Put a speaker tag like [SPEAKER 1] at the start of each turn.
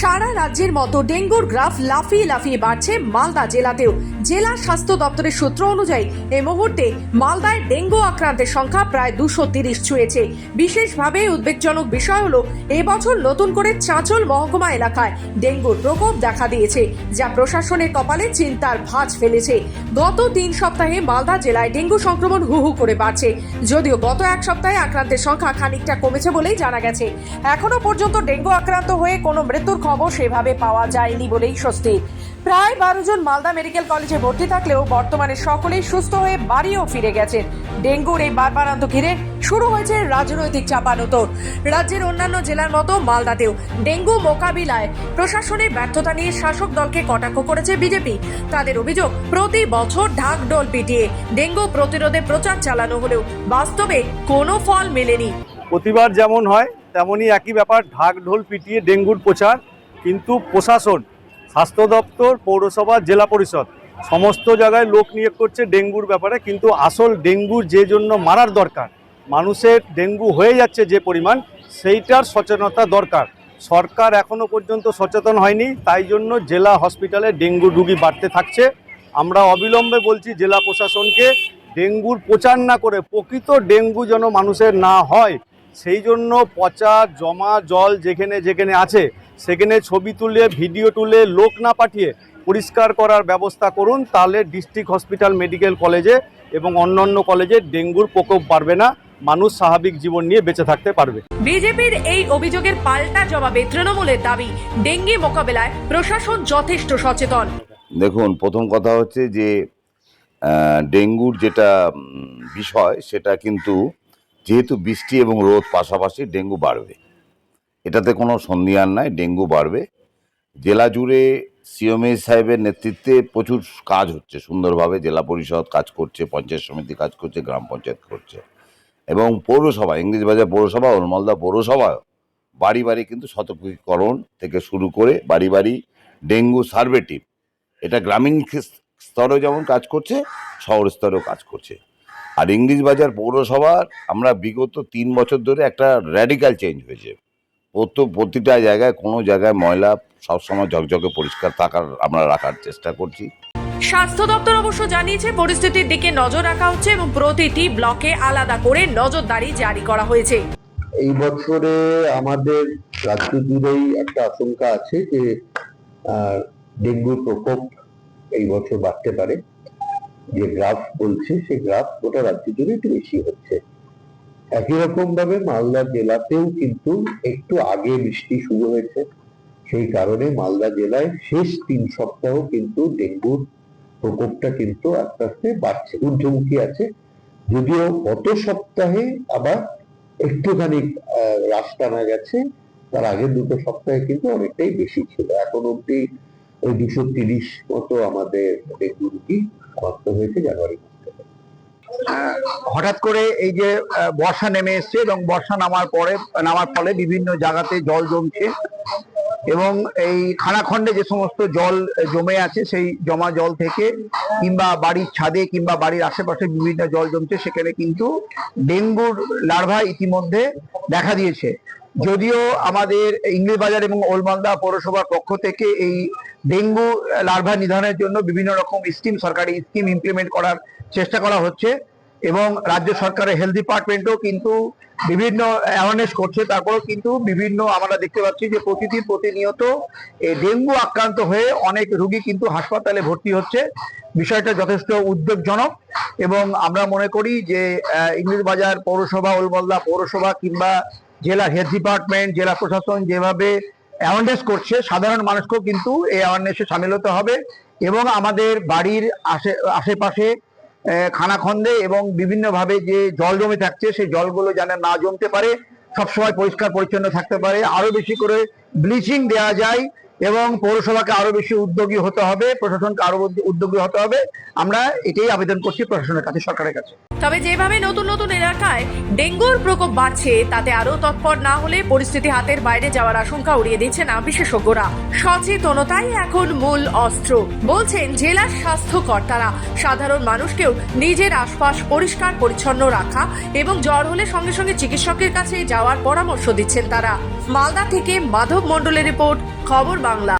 [SPEAKER 1] সারা রাজ্যের মতো ডেঙ্গুর গ্রাফ লাফিয়ে লাফিয়ে বাড়ছে মালদা জেলাতেও। জেলা স্বাস্থ্য দপ্তরের সূত্র অনুযায়ী এই মুহূর্তে মালদায় ডেঙ্গু আক্রান্তের সংখ্যা প্রায় দুশো তিরিশ ছুঁয়েছে। বিশেষভাবে উদ্বেগজনক বিষয় হলো এবছর নতুন করে চাঁচল মহকুমা এলাকায় ডেঙ্গুর প্রকোপ দেখা দিয়েছে, যা প্রশাসনের কপালে চিন্তার ভাঁজ ফেলেছে। গত তিন সপ্তাহে মালদা জেলায় ডেঙ্গু সংক্রমণ হু হু করে বাড়ছে, যদিও গত এক সপ্তাহে আক্রান্তের সংখ্যা খানিকটা কমেছে বলেই জানা গেছে। এখনও পর্যন্ত ডেঙ্গু আক্রান্ত হয়ে কোনো মৃত্যুর খবর সেভাবে পাওয়া যায়নি বলেই স্বস্তি। প্রায় বারো জন মালদা মেডিকেল কলেজে ভর্তি থাকলেও বর্তমানে সকলেই সুস্থ হয়ে বাড়িও ফিরে গেছেন। ডেঙ্গুর এই বারবারান্ত ঘিরে শুরু হয়েছে রাজনৈতিক চাপানোতর রাজ্যের অন্যান্য জেলার মতো মালদাতেও ডেঙ্গু মোকাবিলায় প্রশাসনের ব্যর্থতা নিয়ে শাসক দলকে কটাক্ষ করেছে বিজেপি। তাদের অভিযোগ, প্রতি বছর ঢাকঢোল পিটিয়ে ডেঙ্গু প্রতিরোধে প্রচার চালানো হলেও বাস্তবে কোনো ফল মেলেনি।
[SPEAKER 2] প্রতিবার যেমন হয়, তেমনই একই ব্যাপার, ঢাক ঢোল পিটিয়ে ডেঙ্গুর প্রচার কিন্তু প্রশাসন, স্বাস্থ্য দপ্তর, পৌরসভা, জেলা পরিষদ, সমস্ত জায়গায় লোক নিয়োগ করছে ডেঙ্গুর ব্যাপারে, কিন্তু আসল ডেঙ্গুর যে জন্য মারার দরকার, মানুষের ডেঙ্গু হয়ে যাচ্ছে যে পরিমাণ, সেইটার সচেতনতা দরকার। সরকার এখনও পর্যন্ত সচেতন হয়নি, তাই জন্য জেলা হসপিটালে ডেঙ্গু রুগী বাড়তে থাকছে। আমরা অবিলম্বে বলছি জেলা প্রশাসনকে ডেঙ্গুর প্রচার না করে প্রকৃত ডেঙ্গু যেন মানুষের না হয় সেই জন্য পচা জমা জল যেখানে যেখানে আছে সেখানে ছবি তুলে ভিডিও তুলে লোক না পাঠিয়ে পরিষ্কার করার ব্যবস্থা করুন তাহলে ডিস্ট্রিক্ট হসপিটাল মেডিকেল কলেজে এবং অন্যান্য কলেজে ডেঙ্গুর প্রকোপ বাড়বে না মানুষ স্বাভাবিক জীবন নিয়ে বেঁচে থাকতে পারবে।
[SPEAKER 1] বিজেপির এই অভিযোগের পাল্টা জবাবে তৃণমূলের দাবি ডেঙ্গি মোকাবেলায় প্রশাসন যথেষ্ট সচেতন।
[SPEAKER 3] দেখুন প্রথম কথা হচ্ছে যে ডেঙ্গুর যেটা বিষয় সেটা কিন্তু যেহেতু বৃষ্টি এবং রোদ পাশাপাশি ডেঙ্গু বাড়বে। এটাতে কোনো সন্দেহান নাই, ডেঙ্গু বাড়বে। জেলা জুড়ে সিএমএ সাহেবের নেতৃত্বে প্রচুর কাজ হচ্ছে, সুন্দরভাবে জেলা পরিষদ কাজ করছে, পঞ্চায়েত সমিতি কাজ করছে, গ্রাম পঞ্চায়েত করছে। এবং পৌরসভা ইংরেজবাজার পৌরসভা, ওলমালদা পৌরসভা, বাড়ি বাড়ি কিন্তু সতর্কীকরণ থেকে শুরু করে বাড়ি বাড়ি ডেঙ্গু সার্ভে টিম। এটা গ্রামীণ স্তরেও যেমন কাজ করছে, শহর স্তরেও কাজ করছে। আর ইংলিশ বাজার পৌরসভার আমরা বিগত তিন বছর ধরে একটা র্যাডিক্যাল চেঞ্জ হয়েছে। প্রত্যেক প্রতিটা জায়গায় কোনো জায়গায় ময়লা সবসময় ঝকঝকে পরিষ্কার থাকার আমরা রাখার চেষ্টা করছি।
[SPEAKER 1] স্বাস্থ্য দপ্তর অবশ্য জানিয়েছে পরিস্থিতির দিকে নজর রাখা হচ্ছে এবং প্রতিটি ব্লকে আলাদা করে নজরদারি জারি করা হয়েছে।
[SPEAKER 4] এই বছরে আমাদের রাজ্য জুড়েই একটা আশঙ্কা আছে যে ডেঙ্গুর প্রকোপ এই বছর বাড়তে পারে। যে গ্রাফ বলছে, সেই গ্রাফ গোটা রাজ্য জুড়ে একটু বেশি হচ্ছে। একই রকম ভাবে মালদা জেলাতেও কিন্তু একটু আগে বৃষ্টি শুরু হয়েছে। সেই কারণে মালদা জেলায় শেষ তিন সপ্তাহ কিন্তু ডেঙ্গুর প্রকোপটা কিন্তু আস্তে আস্তে বাড়ছে, ঊর্ধ্বমুখী আছে। যদিও গত সপ্তাহে আবার একটুখানি হ্রাস টানা গেছে, তার আগের দুটো সপ্তাহে কিন্তু অনেকটাই বেশি ছিল। এখন অব্দি ওই দুশো তিরিশ মতো আমাদের ডেঙ্গু রুগী শনাক্ত হয়েছে জানুয়ারি
[SPEAKER 5] আহ, হঠাৎ করে এই যে বর্ষা নেমে এসছে এবং বর্ষা নামার পরে নামার ফলে বিভিন্ন জায়গাতে জল জমছে এবং এই খানাখণ্ডে যে সমস্ত জল জমে আছে সেই জমা জল থেকে কিংবা বাড়ির ছাদে কিংবা বাড়ির আশেপাশে বিভিন্ন জল জমছে সেখানে কিন্তু ডেঙ্গুর লার্ভা ইতিমধ্যে দেখা দিয়েছে। যদিও আমাদের ইংলিশ বাজার এবং ওলমালদা পৌরসভার পক্ষ থেকে এই ডেঙ্গু লার্ভা নিধনের জন্য বিভিন্ন রকম স্কিম, সরকারি স্কিম ইমপ্লিমেন্ট করার চেষ্টা করা হচ্ছে এবং রাজ্য সরকারের হেলথ ডিপার্টমেন্টও কিন্তু বিভিন্ন অ্যাওয়ারনেস করছে। তারপরেও কিন্তু বিভিন্ন আমরা দেখতে পাচ্ছি যে প্রতিদিন প্রতিনিয়ত এই ডেঙ্গু আক্রান্ত হয়ে অনেক রোগী কিন্তু হাসপাতালে ভর্তি হচ্ছে। বিষয়টা যথেষ্ট উদ্বেগজনক এবং আমরা মনে করি যে ইংলিশ বাজার পৌরসভা ওলমল্লা পৌরসভা কিংবা জেলা হেলথ ডিপার্টমেন্ট জেলা প্রশাসন যেভাবে অ্যাওয়ারনেস করছে, সাধারণ মানুষকেও কিন্তু এই অ্যাওয়ারনেসে সামিল হতে হবে এবং আমাদের বাড়ির আশে আশেপাশে খানাখন্দে এবং বিভিন্নভাবে যে জল জমে থাকছে, সেই জলগুলো যেন না জমতে পারে, সবসময় পরিষ্কার পরিচ্ছন্ন থাকতে পারে। আরও বেশি করে ব্লিচিং দেওয়া যায় এবং পৌরসভাকে আরও বেশি উদ্যোগী হতে হবে, প্রশাসনকে আরও উদ্যোগী হতে হবে। আমরা এটাই আবেদন করছি প্রশাসনের কাছে, সরকারের কাছে।
[SPEAKER 1] তবে যেভাবে নতুন নতুন এলাকায় ডেঙ্গুর প্রকোপ বাড়ছে, তাতে আরও তৎপর না হলে পরিস্থিতি হাতের বাইরে যাওয়ার আশঙ্কা উড়িয়ে দিচ্ছে না বিশেষজ্ঞরা। সচেতনতাই এখন মূল অস্ত্র। বলছেন জেলার স্বাস্থ্য কর্তারা সাধারণ মানুষকেও নিজের আশপাশ পরিষ্কার পরিচ্ছন্ন রাখা এবং জ্বর হলে সঙ্গে সঙ্গে চিকিৎসকের কাছে যাওয়ার পরামর্শ দিচ্ছেন তারা। মালদা থেকে মাধব মণ্ডলের রিপোর্ট, খবর বাংলা।